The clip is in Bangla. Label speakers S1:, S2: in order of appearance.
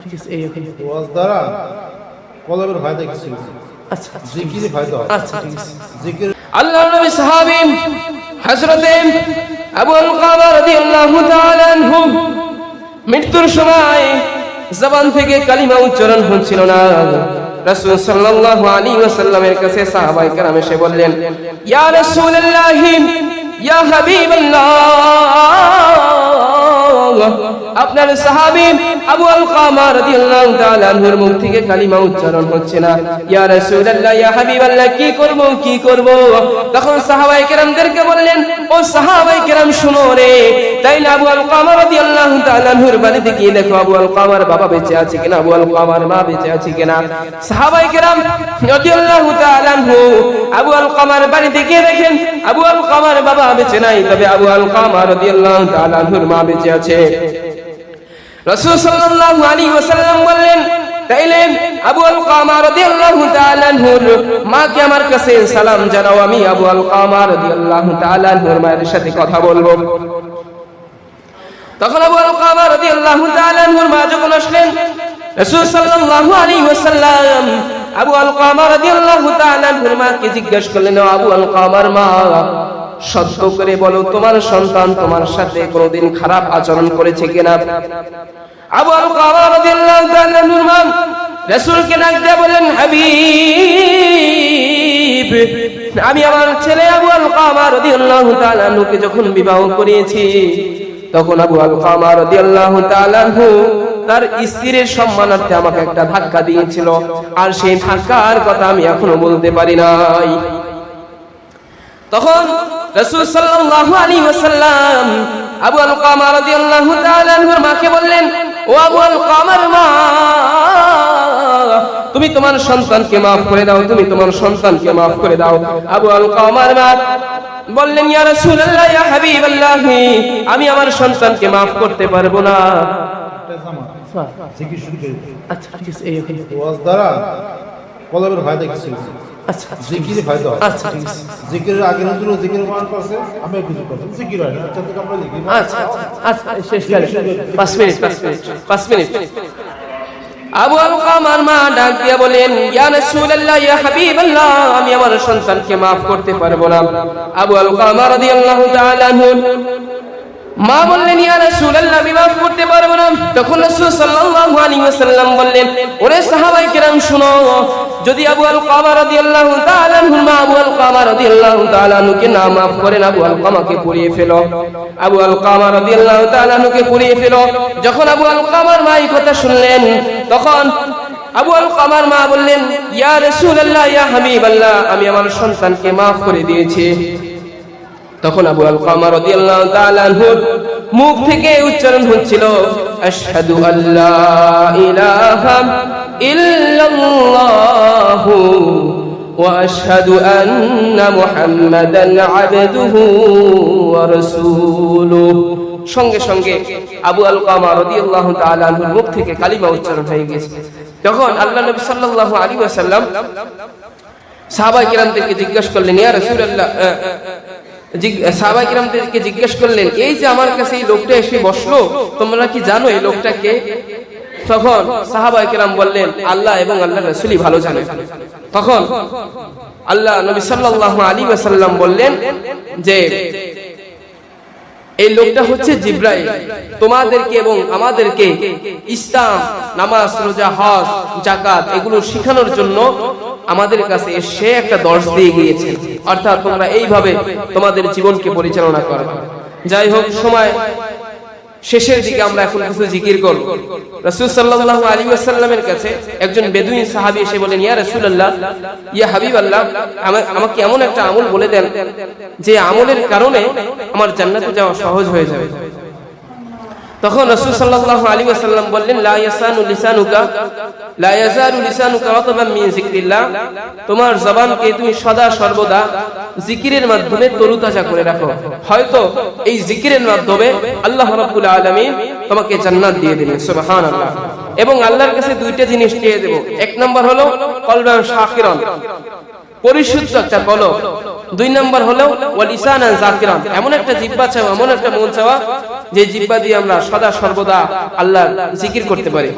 S1: ঠিক আছে এই ওখানে।
S2: ওয়াজ দ্বারা কলবের ফায়দা কিছু
S1: আচ্ছা আচ্ছা
S2: জিকিরে ফায়দা
S1: আচ্ছা ঠিক আছে
S2: জিকির
S3: আল্লাহ নবী সাহাবী হযরতে আবু আল-কাবা রাদিয়াল্লাহু তাআলা আনহু মৃত্যুর সময় জবান থেকে কালিমা উচ্চারণ হচ্ছিল না। রাসূল সাল্লাল্লাহু আলাইহি ওয়াসাল্লামের কাছে সাহাবায়ে কেরাম এসে বললেন ইয়া রাসূলুল্লাহ ইয়া হাবিবাল্লাহ আপনার সাহাবী আবু আল কামা রাদিয়াল্লাহু তাআলা আনহুর মুখ থেকে কালিমা উচ্চারণ হচ্ছে না। ইয়া রাসূলুল্লাহ, ইয়া হাবিবাল্লাহ, কি করব কি করব? তখন সাহাবায়ে কেরামদেরকে বললেন, ও সাহাবায়ে কেরাম, শুনো রে। তাইলে আবু আল কামা রাদিয়াল্লাহু তাআলা আনহুর বাড়িতে গিয়ে দেখো আবু আল কামার বাবা বেঁচে আছে কিনা, আবু আল কামার মা বেঁচে আছে কিনা? সাহাবায়ে কেরাম রাদিয়াল্লাহু তাআলা আনহু আবু আল কামার বাড়িতে গিয়ে দেখেন, আবু আল কামার বাবা বেঁচে নাই, তবে আবু আল কামা রাদিয়াল্লাহু তাআলা আনহুর মা বেঁচে আছে। রাসূল সাল্লাল্লাহু আলাইহি ওয়াসাল্লাম বললেন তাইলে আবু আল কামা রাদিয়াল্লাহু তাআলা আনহুর, মাকে আমার কাছে সালাম জানাও, আমি আবু আল কামা রাদিয়াল্লাহু তাআলা আনহুর মায়ের সাথে কথা বলব। তখন আবু আল কামা রাদিয়াল্লাহু তাআলা আনহুর মা যখন আসলেন, রাসূল সাল্লাল্লাহু আলাইহি ওয়াসাল্লাম আবু আল কামা রাদিয়াল্লাহু তাআলা আনহুর মাকে জিজ্ঞেস করলেন আবু আল কামার মা সত্য করে বলো, তোমার সন্তান তোমার সাথে কোনোদিন খারাপ আচরণ করেছে কিনা? আমি আমার ছেলে যখন বিবাহ করিয়েছি, তখন আবু আল কামা রাদিয়াল্লাহু তার স্ত্রীর সম্মানার্থে আমাকে একটা ধাক্কা দিয়েছিল। আর সেই ধাক্কার কথা আমি এখনও বলতে পারি নাই। তখন রাসূল সাল্লাল্লাহু আলাইহি ওয়াসাল্লাম আবু আল কামা রাদিয়াল্লাহু তাআলা আনহুর মাকে বললেন ও আবু আল কামার মা তুমি তোমার সন্তানকে maaf করে দাও তুমি তোমার সন্তানকে maaf করে দাও আবু আল কামার মা বললেন ইয়া রাসূলুল্লাহ ইয়া হাবিবাল্লাহ আমি আমার সন্তানকে maaf করতে পারব না
S2: দিই।
S1: আচ্ছা এই
S2: ওয়াজ দ্বারা কলবের ফায়দা কিছু।
S1: আচ্ছা আচ্ছা
S2: জিকিরে ফায়দা হয়।
S1: আচ্ছা ঠিক
S2: জিকিরের আগে নজর জিকির মান করছে আমি কিছু করছি জিকির হয় না আচ্ছা থেকে আমরা জিকির
S1: আচ্ছা শেষ করে পাঁচ মিনিট পাঁচ মিনিট
S3: পাঁচ মিনিট। আবু আল কামার মা ডাক দিয়া বলেন ইয়া রাসূলুল্লাহ ইয়া হাবিবাল্লাহ আমি আমার সন্তানকে maaf করতে পারব না। আবু আল কামা রাদিয়াল্লাহু তাআলা আনহু মা বললেন, ইয়া রাসূলুল্লাহ আমি maaf করতে পারব না। তখন রাসূল সাল্লাল্লাহু আলাইহি ওয়াসাল্লাম বললেন, ওরে সাহাবায়ে কেরাম, শুনো, যদি আবু আল কামা রাদিয়াল্লাহু তাআলা মা আবু আল কামা রাদিয়াল্লাহু তাআলা আনহুকে না maaf করেন, আবু আল কামাকে পুড়িয়ে ফেলো। আবু আল কামা রাদিয়াল্লাহু তাআলা আনহুকে পুড়িয়ে ফেলো। যখন আবু আল কামার মা এই কথা শুনলেন, তখন আবু আল কামার মা বললেন, ইয়া রাসূলুল্লাহ, ইয়া হাবিবাল্লাহ, আমি আমার সন্তানকে maaf করে দিয়েছি। তখন আবু আল কামা রাদিয়াল্লাহু তাআলা মুখ থেকে উচ্চারণ হচ্ছিল, আশহাদু আল্লা ইলাহা ইল্লাল্লাহ ওয়া আশহাদু আন্না মুহাম্মাদান আবদুহু ওয়া রাসূলুহু। সঙ্গে সঙ্গে আবু আল কামা রাদিয়াল্লাহু তাআলা মুখ থেকে কালিমা উচ্চারণ হয়ে গেছে। তখন আল্লাহ নবী সাল্লাল্লাহু আলাইহি ওয়াসাল্লাম সাহাবা কিরামদেরকে জিজ্ঞেস করলেন, ইয়া রাসূলুল্লাহ সাহাবা কিরামদেরকে জিজ্ঞেস করলেন, এই যে আমার কাছে এই লোকটা এসে বসল, তোমরা কি জানো এই লোকটাকে তখন সাহাবা কিরাম বললেন, আল্লাহ এবং আল্লাহ রসুলি ভালো জানে তখন আল্লাহ নবী সাল্লাহ আলী ওয়াসাল্লাম বললেন যে এই লোকটা হচ্ছে জিব্রাইল। তোমাদেরকে এবং আমাদেরকে ইসলাম, নামাজ, রোজা, হজ জাকাত এগুলো শিখানোর জন্য আমাদের কাছে সে একটা দর্শ দিয়ে গিয়েছে। অর্থাৎ তোমরা এইভাবে তোমাদের জীবনকে পরিচালনা করো যাই হোক, সময় শেষের দিকে আমরা এখন কিছু জিকির করব। রাসূল সাল্লাল্লাহু আলাইহি ওয়াসাল্লামের কাছে একজন বেদুইন সাহাবী এসে বলেন ইয়া রাসূলুল্লাহ ইয়া হাবিবাল্লাহ আমা- আমাকে এমন একটা আমল বলে দেন যে আমলের কারণে আমার জান্নাতে যাওয়া সহজ হয়ে যাবে তখন রাসূল সাল্লাল্লাহু আলাইহি ওয়াসাল্লাম বললেন লা ইয়াসানু লিসানুকা লা ইয়াজালু লিসানুকা রাতবান মিন যিকরিল্লাহ। তোমার জবানকে তুমি সদা সর্বদা জিকিরের মাধ্যমে তরুতাজা করে রাখো। হয়তো এই জিকিরের মাধ্যমে আল্লাহ রাব্বুল আলামিন তোমাকে জান্নাত দিয়ে দিবেন, সুবহানাল্লাহ। এবং আল্লাহর কাছে দুইটা জিনিস চেয়ে দেব। এক নাম্বার হলো, কলবান শাকিরান। পরিশুদ্ধ একটা কলব। দুই নম্বর হলো ওয়ালিসানা জাকিরান। এমন একটা জিব্বা চাওয়া এমন একটা মন চাওয়া, যে জিব্বা দিয়ে আমরা সদা সর্বদা আল্লাহ জিকির করতে পারি।